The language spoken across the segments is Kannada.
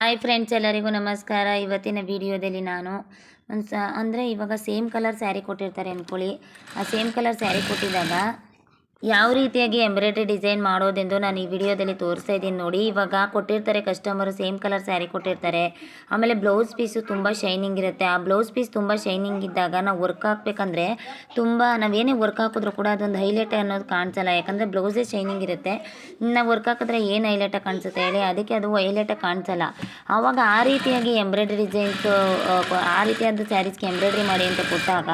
ಹಾಯ್ ಫ್ರೆಂಡ್ಸ್ ಎಲ್ಲರಿಗೂ ನಮಸ್ಕಾರ. ಇವತ್ತಿನ ವಿಡಿಯೋದಲ್ಲಿ ನಾನು ಒಂದು ಸ ಅಂದರೆ ಇವಾಗ ಸೇಮ್ ಕಲರ್ ಸ್ಯಾರಿ ಕೊಟ್ಟಿರ್ತಾರೆ ಅಂದ್ಕೊಳ್ಳಿ ಆ ಸೇಮ್ ಕಲರ್ ಸ್ಯಾರಿ ಕೊಟ್ಟಿದ್ದಾಗ ಯಾವ ರೀತಿಯಾಗಿ ಎಂಬ್ರಾಯ್ಡ್ರಿ ಡಿಸೈನ್ ಮಾಡೋದೆಂದು ನಾನು ಈ ವಿಡಿಯೋದಲ್ಲಿ ತೋರಿಸ್ತಾ ಇದ್ದೀನಿ ನೋಡಿ. ಇವಾಗ ಕೊಟ್ಟಿರ್ತಾರೆ ಕಸ್ಟಮರು ಸೇಮ್ ಕಲರ್ ಸ್ಯಾರಿ ಕೊಟ್ಟಿರ್ತಾರೆ. ಆಮೇಲೆ ಬ್ಲೌಸ್ ಪೀಸು ತುಂಬ ಶೈನಿಂಗ್ ಇರುತ್ತೆ. ಆ ಬ್ಲೌಸ್ ಪೀಸ್ ತುಂಬ ಶೈನಿಂಗ್ ಇದ್ದಾಗ ನಾವು ವರ್ಕ್ ಹಾಕ್ಬೇಕಂದ್ರೆ ತುಂಬ ನಾವೇನೇ ವರ್ಕ್ ಹಾಕಿದ್ರು ಕೂಡ ಅದೊಂದು ಹೈಲೈಟ್ ಅನ್ನೋದು ಕಾಣಿಸಲ್ಲ. ಯಾಕಂದರೆ ಬ್ಲೌಸೇ ಶೈನಿಂಗ್ ಇರುತ್ತೆ. ನಾವು ವರ್ಕ್ ಹಾಕಿದ್ರೆ ಏನು ಹೈಲೈಟಾಗಿ ಕಾಣಿಸುತ್ತೆ ಹೇಳಿ? ಅದಕ್ಕೆ ಅದು ಹೈಲೈಟಾಗಿ ಕಾಣಿಸಲ್ಲ. ಆವಾಗ ಆ ರೀತಿಯಾಗಿ ಎಂಬ್ರಾಯ್ಡ್ರಿ ಡಿಸೈನ್ಸು ಆ ರೀತಿಯಾದ ಸ್ಯಾರೀಸ್ಗೆ ಎಂಬ್ರಾಯ್ಡ್ರಿ ಮಾಡಿ ಅಂತ ಕೊಟ್ಟಾಗ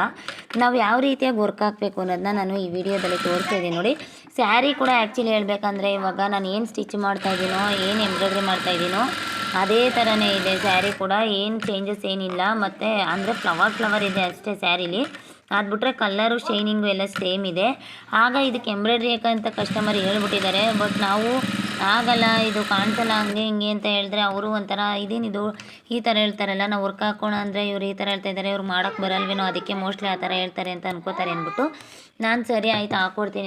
ನಾವು ಯಾವ ರೀತಿಯಾಗಿ ವರ್ಕ್ ಹಾಕಬೇಕು ಅನ್ನೋದನ್ನ ನಾನು ಈ ವಿಡಿಯೋದಲ್ಲಿ ತೋರಿಸ್ತಾ ಇದ್ದೀನಿ. ನೋಡಿ. ಸ್ಯಾರಿ ಕೂಡ ಆ್ಯಕ್ಚುಲಿ ಹೇಳಬೇಕಂದ್ರೆ ಇವಾಗ ನಾನು ಏನು ಸ್ಟಿಚ್ ಮಾಡ್ತಾ ಇದ್ದೀನೋ ಏನು ಎಂಬ್ರಾಯ್ಡ್ರಿ ಮಾಡ್ತಾ ಇದ್ದೀನೋ ಅದೇ ಥರನೇ ಇದೆ ಸ್ಯಾರಿ ಕೂಡ. ಏನು ಚೇಂಜಸ್ ಏನಿಲ್ಲ. ಮತ್ತು ಅಂದರೆ ಫ್ಲವರ್ ಫ್ಲವರ್ ಇದೆ ಅಷ್ಟೇ ಸ್ಯಾರಿಲಿ. ಅದು ಬಿಟ್ಟರೆ ಕಲ್ಲರು ಶೈನಿಂಗು ಎಲ್ಲ ಸೇಮ್ ಇದೆ. ಆಗ ಇದಕ್ಕೆ ಎಂಬ್ರಾಯ್ಡ್ರಿ ಯಾಕಂತ ಕಸ್ಟಮರ್ ಹೇಳ್ಬಿಟ್ಟಿದ್ದಾರೆ. ಬಟ್ ನಾವು ಆಗಲ್ಲ, ಇದು ಕಾಣಿಸಲ್ಲ, ಹಂಗೆ, ಹಿಂಗೆ ಅಂತ ಹೇಳಿದ್ರೆ ಅವರು ಒಂಥರ ಇದೇನಿದು ಈ ಥರ ಹೇಳ್ತಾರಲ್ಲ, ನಾವು ವರ್ಕ್ ಹಾಕೋಣ ಅಂದರೆ ಇವ್ರು ಈ ಥರ ಹೇಳ್ತಾ ಇದ್ದಾರೆ, ಇವ್ರು ಮಾಡೋಕ್ಕೆ ಬರಲ್ವೇನೋ, ಅದಕ್ಕೆ ಮೋಸ್ಟ್ಲಿ ಆ ಥರ ಹೇಳ್ತಾರೆ ಅಂತ ಅನ್ಕೋತಾರೆ ಅಂದ್ಬಿಟ್ಟು. ನಾನು ಸರಿ ಆಯ್ತು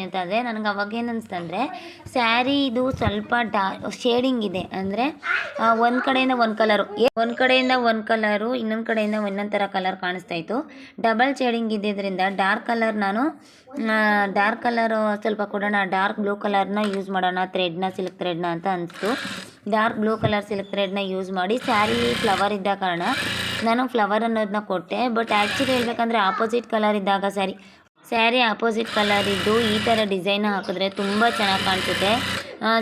ಅಂತ ಅಂದರೆ ನನಗೆ ಅವಾಗ ಏನು ಅನಿಸ್ತಂದರೆ ಸ್ಯಾರಿ ಇದು ಸ್ವಲ್ಪ ಡಾ, ಶೇಡಿಂಗ್ ಇದೆ ಅಂದರೆ ಒಂದು ಕಡೆಯಿಂದ ಒಂದು ಕಲರು ಒಂದು ಕಡೆಯಿಂದ ಒಂದು ಕಲರು ಇನ್ನೊಂದು ಕಡೆಯಿಂದ ಒಂದೊಂದು ಥರ ಕಲರ್ ಕಾಣಿಸ್ತಾ ಇತ್ತು. ಡಬಲ್ ಶೇಡಿಂಗ್ ಇದ್ದಿದ್ದರಿಂದ ಡಾರ್ಕ್ ಕಲರ್ ನಾನು ಡಾರ್ಕ್ ಕಲರು ಸ್ವಲ್ಪ ಕೊಡೋಣ ಡಾರ್ಕ್ ಬ್ಲೂ ಕಲರ್ನ ಯೂಸ್ ಮಾಡೋಣ ಥ್ರೆಡ್ನ ಸಿಲ್ಕ್ ಥ್ರೆಡ್ನ ಅಂತ ಅನಿಸ್ತು. ಡಾರ್ಕ್ ಬ್ಲೂ ಕಲರ್ ಸಿಲ್ಕ್ ಥ್ರೆಡ್ನ ಯೂಸ್ ಮಾಡಿ ಸ್ಯಾರಿ ಫ್ಲವರ್ ಇದ್ದ ಕಾರಣ ನಾನು ಫ್ಲವರ್ ಅನ್ನೋದನ್ನ ಕೊಟ್ಟೆ. ಬಟ್ ಆ್ಯಕ್ಚುಲಿ ಹೇಳ್ಬೇಕಂದ್ರೆ ಆಪೋಸಿಟ್ ಕಲರ್ ಇದ್ದಾಗ ಸ್ಯಾರಿ ಸ್ಯಾರಿ ಆಪೋಸಿಟ್ ಕಲರ್ ಇದ್ದು ಈ ಥರ ಡಿಸೈನ್ ಹಾಕಿದ್ರೆ ತುಂಬ ಚೆನ್ನಾಗಿ ಕಾಣಿಸುತ್ತೆ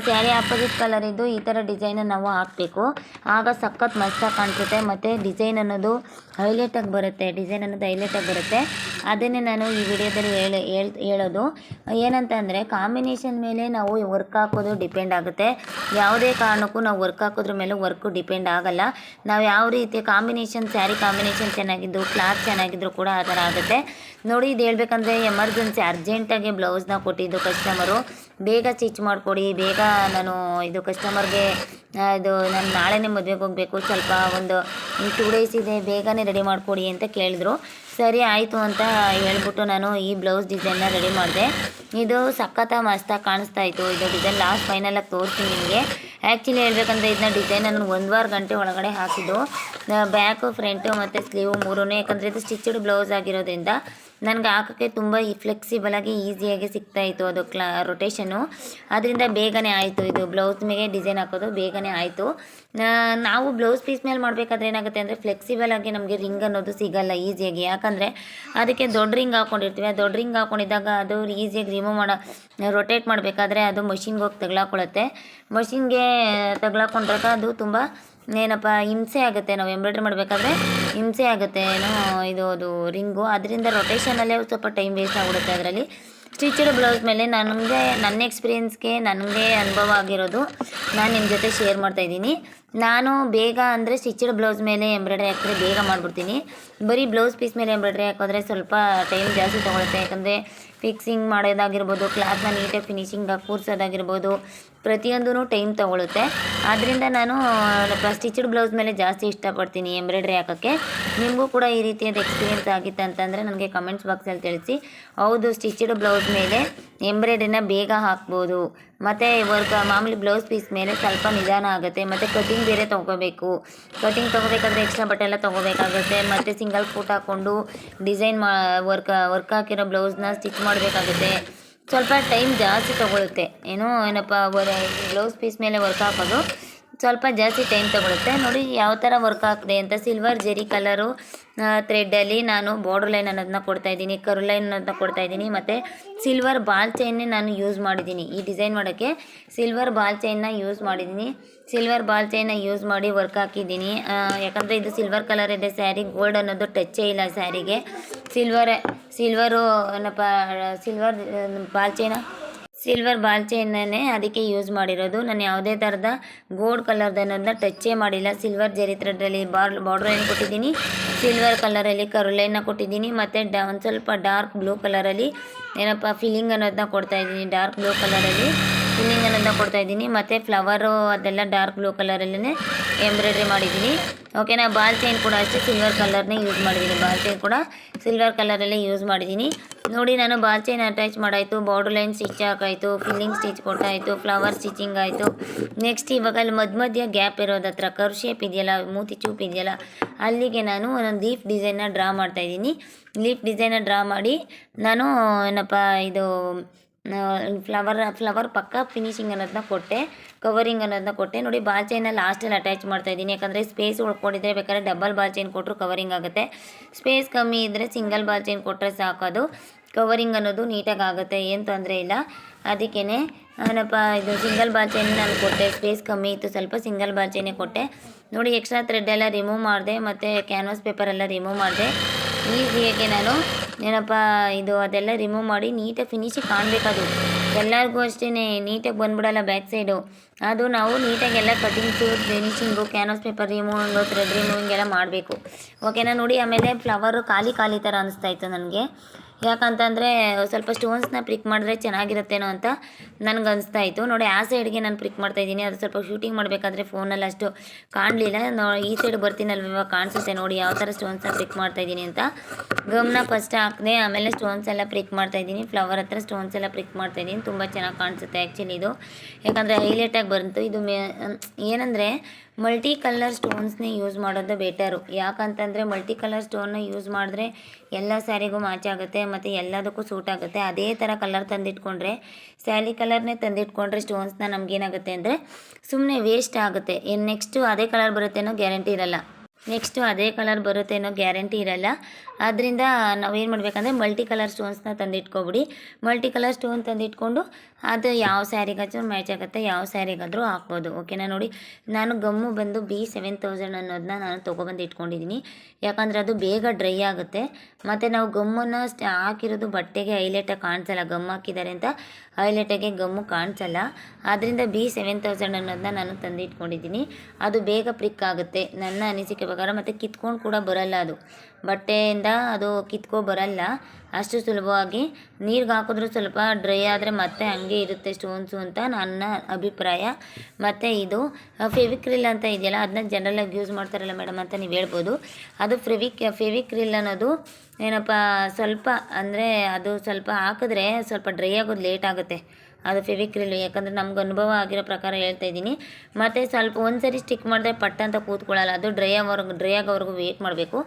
ಸ್ಯಾರಿ ಆಪೋಸಿಟ್ ಕಲರ್ ಇದ್ದು ಈ ಥರ ಡಿಸೈನನ್ನು ನಾವು ಹಾಕಬೇಕು. ಆಗ ಸಖತ್ ಮಸ್ತಾಗಿ ಕಾಣಿಸುತ್ತೆ. ಮತ್ತು ಡಿಸೈನ್ ಅನ್ನೋದು ಹೈಲೈಟಾಗಿ ಬರುತ್ತೆ. ಡಿಸೈನ್ ಅನ್ನೋದು ಹೈಲೈಟಾಗಿ ಬರುತ್ತೆ. ಅದನ್ನೇ ನಾನು ಈ ವಿಡಿಯೋದಲ್ಲಿ ಹೇಳಿ, ಹೇಳ್, ಹೇಳೋದು. ಏನಂತ ಅಂದರೆ ಕಾಂಬಿನೇಷನ್ ಮೇಲೆ ನಾವು ವರ್ಕ್ ಹಾಕೋದು ಡಿಪೆಂಡ್ ಆಗುತ್ತೆ. ಯಾವುದೇ ಕಾರಣಕ್ಕೂ ನಾವು ವರ್ಕ್ ಹಾಕೋದ್ರ ಮೇಲೆ ವರ್ಕು ಡಿಪೆಂಡ್ ಆಗಲ್ಲ. ನಾವು ಯಾವ ರೀತಿ ಕಾಂಬಿನೇಷನ್ ಸ್ಯಾರಿ ಕಾಂಬಿನೇಷನ್ ಚೆನ್ನಾಗಿದ್ದು ಕ್ಲಾತ್ ಚೆನ್ನಾಗಿದ್ರು ಕೂಡ ಆ ಥರ ಆಗುತ್ತೆ. ನೋಡಿ, ಇದು ಹೇಳ್ಬೇಕಂದ್ರೆ ಎಮರ್ಜೆನ್ಸಿ ಅರ್ಜೆಂಟಾಗಿ ಬ್ಲೌಸ್ನ ಕೊಟ್ಟಿದ್ದು ಕಸ್ಟಮರು ಬೇಗ ಸ್ಟಿಚ್ ಮಾಡಿಕೊಡಿ, ಬೇಗ ನಾನು ಇದು ಕಸ್ಟಮರ್ಗೆ ಇದು ನಾನು ನಾಳೆನೇ ಮದುವೆಗೆ ಹೋಗಬೇಕು, ಸ್ವಲ್ಪ ಒಂದು ಟೂ ಡೇಸ್ ಇದೆ, ಬೇಗನೆ ರೆಡಿ ಮಾಡಿಕೊಡಿ ಅಂತ ಕೇಳಿದ್ರು. ಸರಿ, ಆಯಿತು ಅಂತ ಹೇಳ್ಬಿಟ್ಟು ನಾನು ಈ ಬ್ಲೌಸ್ ಡಿಸೈನ್ನ ರೆಡಿ ಮಾಡಿದೆ. ಇದು ಸಖತ್ತ ಮಸ್ತಾಗಿ ಕಾಣಿಸ್ತಾ ಇತ್ತು. ಇದು ಡಿಸೈನ್ ಲಾಸ್ಟ್ ಫೈನಲಾಗಿ ತೋರಿಸ್ತೀನಿ ನಿಮಗೆ. ಆ್ಯಕ್ಚುಲಿ ಹೇಳ್ಬೇಕಂದ್ರೆ ಇದನ್ನ ಡಿಸೈನ್ ನಾನು ಒಂದುವಾರ ಗಂಟೆ ಒಳಗಡೆ ಹಾಕಿದ್ದು. ಬ್ಯಾಕು ಫ್ರಂಟು ಮತ್ತು ಸ್ಲೀವು ಮೂರೂ ಯಾಕಂದರೆ ಇದು ಸ್ಟಿಚ್ಡ್ ಬ್ಲೌಸ್ ಆಗಿರೋದ್ರಿಂದ ನನಗೆ ಹಾಕೋಕ್ಕೆ ತುಂಬ ಫ್ಲೆಕ್ಸಿಬಲಾಗಿ ಈಸಿಯಾಗಿ ಸಿಗ್ತಾಯಿತ್ತು ಅದು ಕ್ಲಾ ರೊಟೇಷನು ಅದರಿಂದ ಬೇಗನೆ ಆಯಿತು ಇದು. ಬ್ಲೌಸ್ ಮೇಲೆ ಡಿಸೈನ್ ಹಾಕೋದು ಬೇಗನೆ ಆಯಿತು. ನಾವು ಬ್ಲೌಸ್ ಪೀಸ್ ಮೇಲೆ ಮಾಡಬೇಕಾದ್ರೆ ಏನಾಗುತ್ತೆ ಅಂದರೆ ಫ್ಲೆಕ್ಸಿಬಲ್ ಆಗಿ ನಮಗೆ ರಿಂಗ್ ಅನ್ನೋದು ಸಿಗಲ್ಲ ಈಸಿಯಾಗಿ ಯಾಕಂದರೆ ಅದಕ್ಕೆ ದೊಡ್ಡ ರಿಂಗ್ ಹಾಕ್ಕೊಂಡಿರ್ತೀವಿ ಆ ದೊಡ್ಡ ರಿಂಗ್ ಹಾಕ್ಕೊಂಡಿದ್ದಾಗ ಅದು ಈಸಿಯಾಗಿ ರಿಮೂವ್ ಮಾಡೋ ರೊಟೇಟ್ ಮಾಡಬೇಕಾದ್ರೆ ಅದು ಮಷಿನ್ಗೆ ಹೋಗಿ ತಗ್ಲಾಕೊಳ್ಳುತ್ತೆ. ಮಷಿನ್ಗೆ ತಗ್ಲಾಕೊಂಡಾಗ ಅದು ತುಂಬ ಏನಪ್ಪ, ಹಿಂಸೆ ಆಗುತ್ತೆ ನಾವು ಎಂಬ್ರಾಯ್ಡ್ರಿ ಮಾಡಬೇಕಾದ್ರೆ? ಹಿಂಸೆ ಆಗುತ್ತೆ, ಏನೋ ಇದು, ಅದು ರಿಂಗು. ಅದರಿಂದ ರೊಟೇಷನಲ್ಲೇ ಸ್ವಲ್ಪ ಟೈಮ್ ವೇಸ್ಟ್ ಆಗಿಬಿಡುತ್ತೆ ಅದರಲ್ಲಿ. ಸ್ಟಿಚಡ್ ಬ್ಲೌಸ್ ಮೇಲೆ ನನಗೆ, ನನ್ನ ಎಕ್ಸ್ಪೀರಿಯೆನ್ಸ್ಗೆ ನನಗೆ ಅನುಭವ ಆಗಿರೋದು ನಾನು ನಿಮ್ಮ ಜೊತೆ ಶೇರ್ ಮಾಡ್ತಾಯಿದ್ದೀನಿ ನಾನು ಬೇಗ ಅಂದರೆ ಸ್ಟಿಚಡ್ ಬ್ಲೌಸ್ ಮೇಲೆ ಎಂಬ್ರಾಯ್ಡ್ರಿ ಹಾಕಿದ್ರೆ ಬೇಗ ಮಾಡಿಬಿಡ್ತೀನಿ. ಬರೀ ಬ್ಲೌಸ್ ಪೀಸ್ ಮೇಲೆ ಎಂಬ್ರಾಯ್ಡ್ರಿ ಹಾಕಿದ್ರೆ ಸ್ವಲ್ಪ ಟೈಮ್ ಜಾಸ್ತಿ ತೊಗೊಳುತ್ತೆ. ಯಾಕಂದರೆ ಫಿಕ್ಸಿಂಗ್ ಮಾಡೋದಾಗಿರ್ಬೋದು ಕ್ಲಾತ್ನ ನೀಟಾಗಿ ಫಿನಿಶಿಂಗಾಗಿ ಕೂರಿಸೋದಾಗಿರ್ಬೋದು ಪ್ರತಿಯೊಂದೂ ಟೈಮ್ ತೊಗೊಳುತ್ತೆ. ಆದ್ದರಿಂದ ನಾನು ಸ್ಟಿಚಡ್ ಬ್ಲೌಸ್ ಮೇಲೆ ಜಾಸ್ತಿ ಇಷ್ಟಪಡ್ತೀನಿ ಎಂಬ್ರಾಯ್ಡ್ರಿ ಹಾಕೋಕ್ಕೆ. ನಿಮಗೂ ಕೂಡ ಈ ರೀತಿಯಾದ ಎಕ್ಸ್ಪೀರಿಯೆನ್ಸ್ ಆಗಿತ್ತು ಅಂತಂದರೆ ನನಗೆ ಕಮೆಂಟ್ಸ್ ಬಾಕ್ಸಲ್ಲಿ ತಿಳಿಸಿ. ಹೌದು ಸ್ಟಿಚಡ್ ಬ್ಲೌಸ್ ಮೇಲೆ ಎಂಬ್ರಾಯ್ಡ್ರಿನ ಬೇಗ ಹಾಕ್ಬೋದು. ಮತ್ತು ವರ್ಕ್ ಮಾಮೂಲಿ ಬ್ಲೌಸ್ ಪೀಸ್ ಮೇಲೆ ಸ್ವಲ್ಪ ನಿಧಾನ ಆಗುತ್ತೆ. ಮತ್ತು ಕಟಿಂಗ್ ಬೇರೆ ತೊಗೋಬೇಕು. ಕಟಿಂಗ್ ತೊಗೋಬೇಕಾದ್ರೆ ಎಕ್ಸ್ಟ್ರಾ ಬಟ್ಟೆ ಎಲ್ಲ ತೊಗೋಬೇಕಾಗುತ್ತೆ. ಮತ್ತು ಸಿಂಗಲ್ ಫೂಟ್ ಹಾಕ್ಕೊಂಡು ಡಿಸೈನ್ ಮಾ ವರ್ಕ್ ವರ್ಕ್ ಹಾಕಿರೋ ಬ್ಲೌಸ್ನ ಸ್ಟಿಚ್ ಮಾಡಬೇಕಾಗುತ್ತೆ. ಸ್ವಲ್ಪ ಟೈಮ್ ಜಾಸ್ತಿ ತೊಗೊಳುತ್ತೆ. ಏನೋ ಏನಪ್ಪ ಬ್ಲೌಸ್ ಪೀಸ್ ಮೇಲೆ ವರ್ಕ್ ಹಾಕೋದು. ಸ್ವಲ್ಪ ಜಾಸ್ತಿ ಟೈಮ್ ತೊಗೊಳುತ್ತೆ. ನೋಡಿ ಯಾವ ಥರ ವರ್ಕ್ ಆಗ್ತಿದೆ ಅಂತ ಸಿಲ್ವರ್ ಜೆರಿ ಕಲರು ಥ್ರೆಡ್ಡಲ್ಲಿ ನಾನು ಬಾರ್ಡರ್ ಲೈನ್ ಅನ್ನೋದನ್ನ ಕೊಡ್ತಾಯಿದ್ದೀನಿ ಕರು ಲೈನ್ ಅನ್ನೋದನ್ನ ಕೊಡ್ತಾಯಿದ್ದೀನಿ ಮತ್ತು ಸಿಲ್ವರ್ ಬಾಲ್ ಚೈನ್ನೇ ನಾನು ಯೂಸ್ ಮಾಡಿದ್ದೀನಿ. ಈ ಡಿಸೈನ್ ಮಾಡೋಕ್ಕೆ ಸಿಲ್ವರ್ ಬಾಲ್ ಚೈನ್ನ ಯೂಸ್ ಮಾಡಿದ್ದೀನಿ. ಸಿಲ್ವರ್ ಬಾಲ್ ಚೈನ್ನ ಯೂಸ್ ಮಾಡಿ ವರ್ಕ್ ಹಾಕಿದ್ದೀನಿ. ಯಾಕಂದರೆ ಇದು ಸಿಲ್ವರ್ ಕಲರ್ ಇದೆ ಸ್ಯಾರಿ ಗೋಲ್ಡ್ ಅನ್ನೋದು ಟಚ್ಚೇ ಇಲ್ಲ ಸ್ಯಾರಿಗೆ ಸಿಲ್ವರ್ ಸಿಲ್ವರು ಏನಪ್ಪ ಸಿಲ್ವರ್ ಬಾಲ್ ಚೈನ ಸಿಲ್ವರ್ ಬಾಲ್ ಚೈನನ್ನೇ ಅದಕ್ಕೆ ಯೂಸ್ ಮಾಡಿರೋದು. ನಾನು ಯಾವುದೇ ಥರದ ಗೋಲ್ಡ್ ಕಲರ್ದನ್ನ ಟಚ್ಚೇ ಮಾಡಿಲ್ಲ. ಸಿಲ್ವರ್ ಜರಿ ಥ್ರೆಡ್ಡಲ್ಲಿ ಬಾರ್ ಬಾರ್ಡ್ರ್ ಕೊಟ್ಟಿದ್ದೀನಿ? ಸಿಲ್ವರ್ ಕಲರಲ್ಲಿ ಕರು ಕೊಟ್ಟಿದ್ದೀನಿ. ಮತ್ತು ಡ, ಒಂದು ಸ್ವಲ್ಪ ಡಾರ್ಕ್ ಬ್ಲೂ ಕಲರಲ್ಲಿ ಏನಪ್ಪ ಫಿಲ್ಲಿಂಗ್ ಅನ್ನೋದನ್ನ ಕೊಡ್ತಾ ಇದ್ದೀನಿ. ಡಾರ್ಕ್ ಬ್ಲೂ ಕಲರಲ್ಲಿ ಫಿಲ್ಲಿಂಗ್ ಅನ್ನೋದನ್ನ ಕೊಡ್ತಾ ಇದ್ದೀನಿ. ಮತ್ತು ಫ್ಲವರು ಅದೆಲ್ಲ ಡಾರ್ಕ್ ಬ್ಲೂ ಕಲರಲ್ಲೇ ಎಂಬ್ರಾಯ್ಡ್ರಿ ಮಾಡಿದ್ದೀನಿ ಓಕೆನಾ ಬಾಲ್ ಚೈನ್ ಕೂಡ ಅಷ್ಟೇ ಸಿಲ್ವರ್ ಕಲರ್ನೇ ಯೂಸ್ ಮಾಡಿದ್ದೀನಿ ಬಾಲ್ ಚೈನ್ ಕೂಡ ಸಿಲ್ವರ್ ಕಲರಲ್ಲೇ ಯೂಸ್ ಮಾಡಿದ್ದೀನಿ ನೋಡಿ ನಾನು ಬಾಲ್ ಚೈನ್ ಅಟ್ಯಾಚ್ ಮಾಡಾಯಿತು. ಬಾರ್ಡರ್ ಲೈನ್ ಸ್ಟಿಚ್ ಹಾಕಾಯಿತು. ಫಿಲ್ಲಿಂಗ್ ಸ್ಟಿಚ್ ಕೊಟ್ಟಾಯಿತು. ಫ್ಲವರ್ ಸ್ಟಿಚಿಂಗ್ ಆಯಿತು. ನೆಕ್ಸ್ಟ್ ಇವಾಗ ಅಲ್ಲಿ ಮಧ್ಯ ಮಧ್ಯ ಗ್ಯಾಪ್ ಇರೋದು ಹತ್ರ ಕರ್ ಶೇಪ್ ಇದೆಯಲ್ಲ, ಮೂತಿ ಚೂಪ್ ಇದೆಯಲ್ಲ, ಅಲ್ಲಿಗೆ ನಾನು ಒಂದೊಂದು ಲೀಫ್ ಡಿಸೈನ್ನ ಡ್ರಾ ಮಾಡ್ತಾಯಿದ್ದೀನಿ ಲೀಫ್ ಡಿಸೈನ್ನ ಡ್ರಾ ಮಾಡಿ ನಾನು ಏನಪ್ಪ ಇದು ಫ್ಲವರ್ ಫ್ಲವರ್ ಪಕ್ಕ ಫಿನಿಶಿಂಗ್ ಅನ್ನೋದನ್ನ ಕೊಟ್ಟೆ. ಕವರಿಂಗ್ ಅನ್ನೋದನ್ನ ಕೊಟ್ಟೆ. ನೋಡಿ ಬಾಲ್ ಚೈನ ಲಾಸ್ಟಲ್ಲಿ ಅಟ್ಯಾಚ್ ಮಾಡ್ತಾ ಇದ್ದೀನಿ. ಯಾಕಂದರೆ ಸ್ಪೇಸ್ ಉಳ್ಕೊಂಡಿದ್ರೆ ಬೇಕಾದ್ರೆ ಡಬಲ್ ಬಾಲ್ ಚೈನ್ ಕೊಟ್ಟರು ಕವರಿಂಗ್ ಆಗುತ್ತೆ. ಸ್ಪೇಸ್ ಕಮ್ಮಿ ಇದ್ದರೆ ಸಿಂಗಲ್ ಬಾಲ್ ಚೈನ್ ಕೊಟ್ಟರೆ ಅದು ಕವರಿಂಗ್ ಅನ್ನೋದು ನೀಟಾಗಿ ಆಗುತ್ತೆ ಏನು ತೊಂದರೆ ಇಲ್ಲ. ಅದಕ್ಕೇ ಏನಪ್ಪ, ಇದು ಸಿಂಗಲ್ ಬಾಲ್ ಚೈನ್ ನಾನು ಕೊಟ್ಟೆ. ಸ್ಪೇಸ್ ಕಮ್ಮಿ ಇತ್ತು. ಸ್ವಲ್ಪ ಸಿಂಗಲ್ ಬಾಲ್ ಚೈನೇ ಕೊಟ್ಟೆ. ನೋಡಿ ಎಕ್ಸ್ಟ್ರಾ ಥ್ರೆಡ್ ಎಲ್ಲ ರಿಮೂವ್ ಮಾಡಿದೆ. ಮತ್ತು ಕ್ಯಾನ್ವಾಸ್ ಎಲ್ಲ ರಿಮೂವ್ ಮಾಡಿದೆ. ಈಸಿಯಾಗಿ ನಾನು, ಏನಪ್ಪ, ಇದು ಅದೆಲ್ಲ ರಿಮೂವ್ ಮಾಡಿ ನೀಟಾಗಿ ಫಿನಿಶಿಗೆ ಕಾಣಬೇಕದು ಎಲ್ಲರಿಗೂ ಅಷ್ಟೇ ನೀಟಾಗಿ ಬಂದ್ಬಿಡಲ್ಲ ಬ್ಯಾಕ್ ಸೈಡು. ಅದು ನಾವು ನೀಟಾಗಿ ಎಲ್ಲ cuttings finishing, canvas paper, removing, thread removing ಎಲ್ಲ ಮಾಡಬೇಕು. ಓಕೆನಾ, ನೋಡಿ, ಆಮೇಲೆ ಫ್ಲವರು ಖಾಲಿ ಖಾಲಿ ಥರ ಅನಿಸ್ತಾ ಇತ್ತು ನನಗೆ. ಯಾಕಂತಂದರೆ ಸ್ವಲ್ಪ ಸ್ಟೋನ್ಸ್ನ ಪ್ರಿಕ್ ಮಾಡಿದ್ರೆ ಚೆನ್ನಾಗಿರುತ್ತೇನೋ ಅಂತ ನನಗೆ ಅನಿಸ್ತಾ ಇತ್ತು ನೋಡಿ, ಆ ಸೈಡ್ಗೆ ನಾನು ಪ್ರಿಕ್ ಮಾಡ್ತಾಯಿದ್ದೀನಿ. ಅದು ಸ್ವಲ್ಪ ಶೂಟಿಂಗ್ ಮಾಡಬೇಕಾದ್ರೆ ಫೋನಲ್ಲಿ ಅಷ್ಟು ಕಾಣಲಿಲ್ಲ. ನೋ, ಈ ಸೈಡ್ ಬರ್ತೀನಲ್ವ ಕಾಣಿಸುತ್ತೆ ನೋಡಿ ಯಾವ ಥರ ಸ್ಟೋನ್ಸ್ನ ಪ್ರಿಕ್ ಮಾಡ್ತಾಯಿದ್ದೀನಿ ಅಂತ. ಗಮ್ನ ಫಸ್ಟ್ ಹಾಕಿದೆ, ಆಮೇಲೆ ಸ್ಟೋನ್ಸ್ ಎಲ್ಲ ಪ್ರಿಕ್ ಮಾಡ್ತಾಯಿದ್ದೀನಿ. ಫ್ಲವರ್ ಹತ್ರ ಸ್ಟೋನ್ಸ್ ಎಲ್ಲ ಪ್ರಿಕ್ ಮಾಡ್ತಾಯಿದ್ದೀನಿ. ತುಂಬ ಚೆನ್ನಾಗಿ ಕಾಣಿಸುತ್ತೆ ಆ್ಯಕ್ಚುಲಿ ಇದು. ಯಾಕಂದರೆ ಹೈಲೈಟಾಗಿ ಬಂತು. ಇದು ಮೇ, ಏನಂದರೆ ಮಲ್ಟಿ ಕಲರ್ ಸ್ಟೋನ್ಸ್ನೇ ಯೂಸ್ ಮಾಡೋದು ಬೆಟರು ಯಾಕಂತಂದರೆ ಮಲ್ಟಿ ಕಲರ್ ಸ್ಟೋನ್ನ ಯೂಸ್ ಮಾಡಿದ್ರೆ ಎಲ್ಲ ಸ್ಯಾರಿಗೂ ಮ್ಯಾಚ್ ಆಗುತ್ತೆ, ಮತ್ತು ಎಲ್ಲದಕ್ಕೂ ಸೂಟ್ ಆಗುತ್ತೆ. ಅದೇ ಥರ ಕಲರ್ ತಂದಿಟ್ಕೊಂಡ್ರೆ, ಸ್ಯಾರಿ ಕಲರ್ನೇ ತಂದಿಟ್ಕೊಂಡ್ರೆ ಸ್ಟೋನ್ಸ್ನ ನಮಗೇನಾಗುತ್ತೆ ಅಂದರೆ ಸುಮ್ಮನೆ ವೇಸ್ಟ್ ಆಗುತ್ತೆ. ನೆಕ್ಸ್ಟು ಅದೇ ಕಲರ್ ಬರುತ್ತೇನೋ ಗ್ಯಾರಂಟಿ ಇರಲ್ಲ. ನೆಕ್ಸ್ಟು ಅದೇ ಕಲರ್ ಬರುತ್ತೇನೋ ಗ್ಯಾರಂಟಿ ಇರಲ್ಲ. ಆದ್ದರಿಂದ ನಾವೇನು ಮಾಡಬೇಕಂದ್ರೆ ಮಲ್ಟಿ ಕಲರ್ ಸ್ಟೋನ್ಸ್ನ ತಂದಿಟ್ಕೊಬಿಡಿ. ಮಲ್ಟಿ ಕಲರ್ ಸ್ಟೋನ್ ತಂದಿಟ್ಕೊಂಡು ಅದು ಯಾವ ಸ್ಯಾರಿಗಾದ್ರೂ ಮ್ಯಾಚ್ ಆಗುತ್ತೆ, ಯಾವ ಸ್ಯಾರಿಗಾದರೂ ಹಾಕ್ಬೋದು. ಓಕೆನಾ ನೋಡಿ. ನಾನು ಗಮ್ಮು ಬಂದು ಬಿ ಸೆವೆನ್ ತೌಸಂಡ್ ಅನ್ನೋದನ್ನ ನಾನು ತೊಗೊಬಂದು ಇಟ್ಕೊಂಡಿದ್ದೀನಿ ಯಾಕಂದರೆ ಅದು ಬೇಗ ಡ್ರೈ ಆಗುತ್ತೆ. ಮತ್ತು ನಾವು ಗಮ್ಮನ್ನು ಹಾಕಿರೋದು ಬಟ್ಟೆಗೆ ಹೈಲೈಟಾಗಿ ಕಾಣಿಸಲ್ಲ. ಗಮ್ ಹಾಕಿದ್ದಾರೆ ಅಂತ ಹೈಲೈಟಾಗಿ ಗಮ್ಮು ಕಾಣಿಸಲ್ಲ. ಆದ್ದರಿಂದ ಬಿ ಸೆವೆನ್ ತೌಸಂಡ್ ಅನ್ನೋದನ್ನ ನಾನು ತಂದಿಟ್ಕೊಂಡಿದ್ದೀನಿ ಅದು ಬೇಗ ಪ್ರಿಕ್ ಆಗುತ್ತೆ. ನನ್ನ ಅನಿಸಿಕೆ ಪ್ರಕಾರ ಮತ್ತು ಕಿತ್ಕೊಂಡು ಕೂಡ ಬರಲ್ಲ ಅದು. ಬಟ್ಟೆಯಿಂದ ಅದು ಕಿತ್ಕೊ ಬರಲ್ಲ ಅಷ್ಟು ಸುಲಭವಾಗಿ ನೀರಿಗೆ ಹಾಕಿದ್ರೂ ಸ್ವಲ್ಪ ಡ್ರೈ ಆದರೆ ಮತ್ತೆ ಹಂಗೆ ಇರುತ್ತೆ ಸ್ಟೋನ್ಸು ಅಂತ ನನ್ನ ಅಭಿಪ್ರಾಯ. ಮತ್ತು ಇದು ಫೆವಿಕ್ರಿಲ್ ಅಂತ ಇದೆಯಲ್ಲ ಅದನ್ನ ಜನರಲಾಗಿ ಯೂಸ್ ಮಾಡ್ತಾರಲ್ಲ ಮೇಡಮ್ ಅಂತ ನೀವು ಹೇಳ್ಬೋದು. ಅದು ಫೆವಿಕ್ ಫೆವಿಕ್ರಿಲ್ ಅನ್ನೋದು ಏನಪ್ಪ, ಸ್ವಲ್ಪ ಅಂದರೆ ಅದು ಸ್ವಲ್ಪ ಹಾಕಿದ್ರೆ ಸ್ವಲ್ಪ ಡ್ರೈ ಆಗೋದು ಲೇಟ್ ಆಗುತ್ತೆ. ಅದು ಫೆವಿಕ್ರಿಲ್, ಯಾಕಂದರೆ ನಮ್ಗೆ ಅನುಭವ ಆಗಿರೋ ಪ್ರಕಾರ ಹೇಳ್ತಾ ಇದ್ದೀನಿ. ಮತ್ತು ಸ್ವಲ್ಪ ಒಂದು ಸರಿ ಸ್ಟಿಕ್ ಮಾಡಿದ್ರೆ ಪಟ್ಟ ಅಂತ ಕೂತ್ಕೊಳ್ಳಲ್ಲ, ಅದು ಡ್ರೈ ಆಗೋವರೆಗೂ ಡ್ರೈ ಆಗೋವರೆಗೂ ವೇಟ್ ಮಾಡಬೇಕು.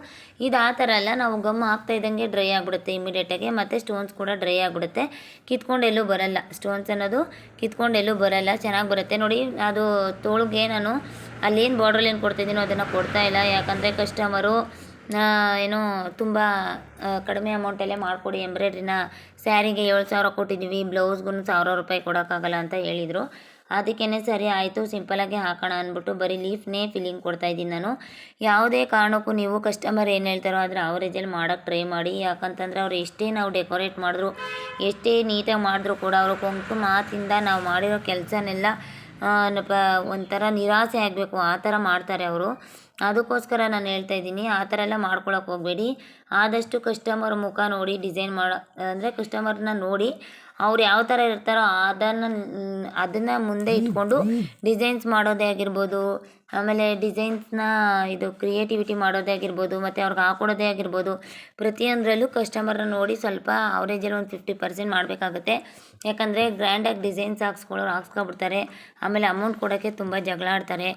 ಇದು ಆ ಥರ ಅಲ್ಲ, ನಾವು ಗಮ್ ಹಾಕ್ತಾ ಇದ್ದಂಗೆ ಡ್ರೈ ಆಗಿಬಿಡುತ್ತೆ ಇಮಿಡಿಯೇಟಾಗಿ ಮತ್ತು ಸ್ಟೋನ್ಸ್ ಕೂಡ ಡ್ರೈ ಆಗಿಬಿಡುತ್ತೆ. ಕಿತ್ಕೊಂಡು ಎಲ್ಲೂ ಬರಲ್ಲ. ಸ್ಟೋನ್ಸ್ ಅನ್ನೋದು ಕಿತ್ಕೊಂಡು ಎಲ್ಲೂ ಬರಲ್ಲ, ಚೆನ್ನಾಗಿ ಬರುತ್ತೆ. ನೋಡಿ, ಅದು ತೋಳಿಗೆ ನಾನು ಅಲ್ಲೇನು ಬಾರ್ಡ್ರಲ್ಲಿ ಏನು ಕೊಡ್ತಿದ್ದೀನೋ ಅದನ್ನು ಕೊಡ್ತಾ ಇಲ್ಲ. ಯಾಕಂದರೆ ಕಸ್ಟಮರು ಏನು ತುಂಬ ಕಡಿಮೆ ಅಮೌಂಟಲ್ಲೇ ಮಾಡಿಕೊಡಿ ಎಂಬ್ರಾಯ್ಡ್ರಿನ ಸ್ಯಾರಿಗೆ ಏಳು ಸಾವಿರ ಕೊಟ್ಟಿದ್ದೀವಿ ಬ್ಲೌಸ್ಗೂ ಸಾವಿರ ರೂಪಾಯಿ ಕೊಡೋಕ್ಕಾಗಲ್ಲ ಅಂತ ಹೇಳಿದರು. ಅದಕ್ಕೇ ಸರಿ ಆಯಿತು ಸಿಂಪಲಾಗಿ ಹಾಕೋಣ ಅಂದ್ಬಿಟ್ಟು ಬರೀ ಲೀಫ್ನೇ ಫಿಲ್ಲಿಂಗ್ ಕೊಡ್ತಾಯಿದ್ದೀನಿ ನಾನು. ಯಾವುದೇ ಕಾರಣಕ್ಕೂ ನೀವು ಕಸ್ಟಮರ್ ಏನು ಹೇಳ್ತಾರೋ ಆದರೆ ಅವರೇಜಲ್ಲಿ ಮಾಡೋಕ್ಕೆ ಟ್ರೈ ಮಾಡಿ. ಯಾಕಂತಂದರೆ ಅವ್ರು ಎಷ್ಟೇ ನಾವು ಡೆಕೋರೇಟ್ ಮಾಡಿದ್ರು, ಎಷ್ಟೇ ನೀಟಾಗಿ ಮಾಡಿದ್ರು ಕೂಡ ಅವರು ಕೊಂಕು ಮಾತಿಂದ ನಾವು ಮಾಡಿರೋ ಕೆಲಸನೆಲ್ಲ ಒಂಥರ ನಿರಾಸೆ ಆಗಬೇಕು ಆ ಥರ ಮಾಡ್ತಾರೆ ಅವರು. ಅದಕ್ಕೋಸ್ಕರ ನಾನು ಹೇಳ್ತಾ ಇದ್ದೀನಿ ಆ ಥರ ಎಲ್ಲ ಮಾಡ್ಕೊಳಕ್ಕೆ ಹೋಗಬೇಡಿ. ಆದಷ್ಟು ಕಸ್ಟಮರ್ ಮುಖ ನೋಡಿ ಡಿಸೈನ್ ಮಾಡೋ ಅಂದರೆ ಕಸ್ಟಮರ್ನ ನೋಡಿ ಅವ್ರು ಯಾವ ಥರ ಇರ್ತಾರೋ ಅದನ್ನು ಅದನ್ನು ಮುಂದೆ ಇಟ್ಕೊಂಡು ಡಿಸೈನ್ಸ್ ಮಾಡೋದೇ ಆಗಿರ್ಬೋದು ಆಮೇಲೆ ಡಿಸೈನ್ಸ್ನ ಇದು ಕ್ರಿಯೇಟಿವಿಟಿ ಮಾಡೋದೇ ಆಗಿರ್ಬೋದು, ಮತ್ತು ಅವ್ರಿಗೆ ಹಾಕೊಡೋದೇ ಆಗಿರ್ಬೋದು, ಪ್ರತಿಯೊಂದರಲ್ಲೂ ಕಸ್ಟಮರ್ನ ನೋಡಿ ಸ್ವಲ್ಪ ಅವರೇಜಲ್ಲಿ ಒಂದು ಫಿಫ್ಟಿ ಪರ್ಸೆಂಟ್ ಮಾಡಬೇಕಾಗುತ್ತೆ. ಯಾಕಂದರೆ ಗ್ರ್ಯಾಂಡಾಗಿ ಡಿಸೈನ್ಸ್ ಹಾಕ್ಸ್ಕೊಳ್ಳೋರು ಹಾಕ್ಸ್ಕೊಬಿಡ್ತಾರೆ ಆಮೇಲೆ ಅಮೌಂಟ್ ಕೊಡೋಕ್ಕೆ ತುಂಬ ಜಗಳ ಆಡ್ತಾರೆ.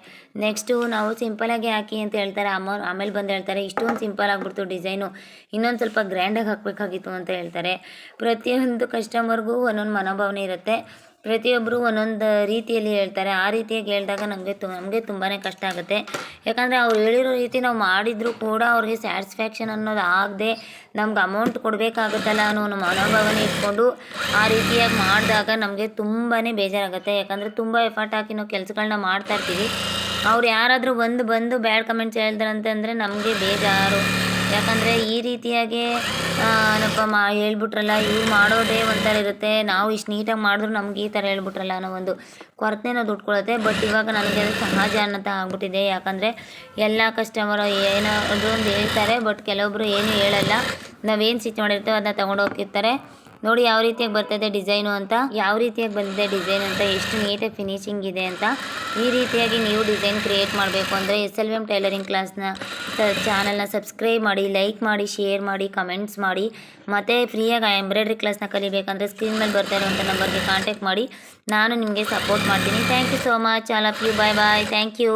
ನೆಕ್ಸ್ಟು ನಾವು ಸಿಂಪಲಾಗಿ ಹಾಕಿ ಅಂತ ಹೇಳ್ತಾರೆ ಅಮೌ ಆಮೇಲೆ ಬಂದು ಹೇಳ್ತಾರೆ, ಇಷ್ಟೊಂದು ಸಿಂಪಲ್ ಆಗಿಬಿಡ್ತು ಡಿಸೈನು. ಇನ್ನೊಂದು ಸ್ವಲ್ಪ ಗ್ರ್ಯಾಂಡಾಗಿ ಹಾಕಬೇಕಾಗಿತ್ತು ಅಂತ ಹೇಳ್ತಾರೆ. ಪ್ರತಿಯೊಂದು ಕಸ್ಟಮರ್ಗೂ ಒಂದೊಂದು ಮನೋಭಾವನೆ ಇರುತ್ತೆ. ಪ್ರತಿಯೊಬ್ಬರು ಒಂದೊಂದು ರೀತಿಯಲ್ಲಿ ಹೇಳ್ತಾರೆ. ಆ ರೀತಿಯಾಗಿ ಹೇಳಿದಾಗ ನಮಗೆ ತು, ನಮಗೆ ತುಂಬಾ ಕಷ್ಟ ಆಗುತ್ತೆ. ಯಾಕಂದರೆ ಅವ್ರು ಹೇಳಿರೋ ರೀತಿ ನಾವು ಮಾಡಿದರೂ ಕೂಡ ಅವ್ರಿಗೆ ಸ್ಯಾಟಿಸ್ಫ್ಯಾಕ್ಷನ್ ಅನ್ನೋದು ಆಗದೆ ನಮ್ಗೆ ಅಮೌಂಟ್ ಕೊಡಬೇಕಾಗುತ್ತಲ್ಲ ಅನ್ನೋ ಒಂದು ಮನೋಭಾವನೆ ಇಟ್ಕೊಂಡು ಆ ರೀತಿಯಾಗಿ ಮಾಡಿದಾಗ ನಮಗೆ ತುಂಬಾ ಬೇಜಾರಾಗುತ್ತೆ. ಯಾಕಂದರೆ ತುಂಬ ಎಫರ್ಟ್ ಹಾಕಿ ನಾವು ಕೆಲಸಗಳನ್ನ ಮಾಡ್ತಾಯಿರ್ತೀವಿ ಅವ್ರು ಯಾರಾದರೂ ಒಂದು ಬಂದು ಬ್ಯಾಡ್ ಕಮೆಂಟ್ಸ್ ಹೇಳಿದ್ರಂತಂದರೆ ನಮಗೆ ಬೇಜಾರು. ಯಾಕಂದರೆ ಈ ರೀತಿಯಾಗಿ ಏನಪ್ಪ ಮಾ, ಹೇಳ್ಬಿಟ್ರಲ್ಲ ಇವ್ರು ಮಾಡೋದೇ ಒಂಥರ ಇರುತ್ತೆ. ನಾವು ಇಷ್ಟು ನೀಟಾಗಿ ಮಾಡಿದ್ರು ನಮ್ಗೆ ಈ ಥರ ಹೇಳ್ಬಿಟ್ರಲ್ಲ ಅನ್ನೋ ಒಂದು ಕೊರತೆನ ದುಡ್ಕೊಳುತ್ತೆ. ಬಟ್ ಇವಾಗ ನನಗೆ ಅದು ಸಹಜ ಅನ್ನತ ಆಗ್ಬಿಟ್ಟಿದೆ. ಯಾಕಂದರೆ ಎಲ್ಲ ಕಸ್ಟಮರು ಏನೋ ಒಂದು ಹೇಳ್ತಾರೆ, ಬಟ್ ಕೆಲವೊಬ್ಬರು ಏನೂ ಹೇಳಲ್ಲ. ನಾವೇನು ಸ್ಟಿಚ್ ಮಾಡಿರ್ತೇವೆ ಅದನ್ನ ತೊಗೊಂಡು ಹೋಗಿರ್ತಾರೆ ನೋಡಿ ಯಾವ ರೀತಿಯಾಗಿ ಬರ್ತದೆ ಡಿಸೈನು ಅಂತ. ಯಾವ ರೀತಿಯಾಗಿ ಬಂದಿದೆ ಡಿಸೈನ್ ಅಂತ, ಎಷ್ಟು ನೀಟಾಗಿ ಫಿನಿಶಿಂಗ್ ಇದೆ ಅಂತ. ಈ ರೀತಿಯಾಗಿ ನೀವು ಡಿಸೈನ್ ಕ್ರಿಯೇಟ್ ಮಾಡಬೇಕು ಅಂದರೆ ಎಸ್ ಎಲ್ ಎಂ ಟೈಲರಿಂಗ್ ಕ್ಲಾಸ್ನ ಚಾನಲ್ನ ಸಬ್ಸ್ಕ್ರೈಬ್ ಮಾಡಿ ಲೈಕ್ ಮಾಡಿ ಶೇರ್ ಮಾಡಿ ಕಮೆಂಟ್ಸ್ ಮಾಡಿ. ಮತ್ತು ಫ್ರೀಯಾಗಿ ಎಂಬ್ರಾಯ್ಡ್ರಿ ಕ್ಲಾಸ್ನ ಕಲಿಬೇಕಂದ್ರೆ ಸ್ಕ್ರೀನ್ ಮೇಲೆ ಬರ್ತಾ ಇರುವಂಥ ನಂಬರ್ಗೆ ಕಾಂಟ್ಯಾಕ್ಟ್ ಮಾಡಿ. ನಾನು ನಿಮಗೆ ಸಪೋರ್ಟ್ ಮಾಡ್ತೀನಿ. Thank you so much all of you bye bye thank you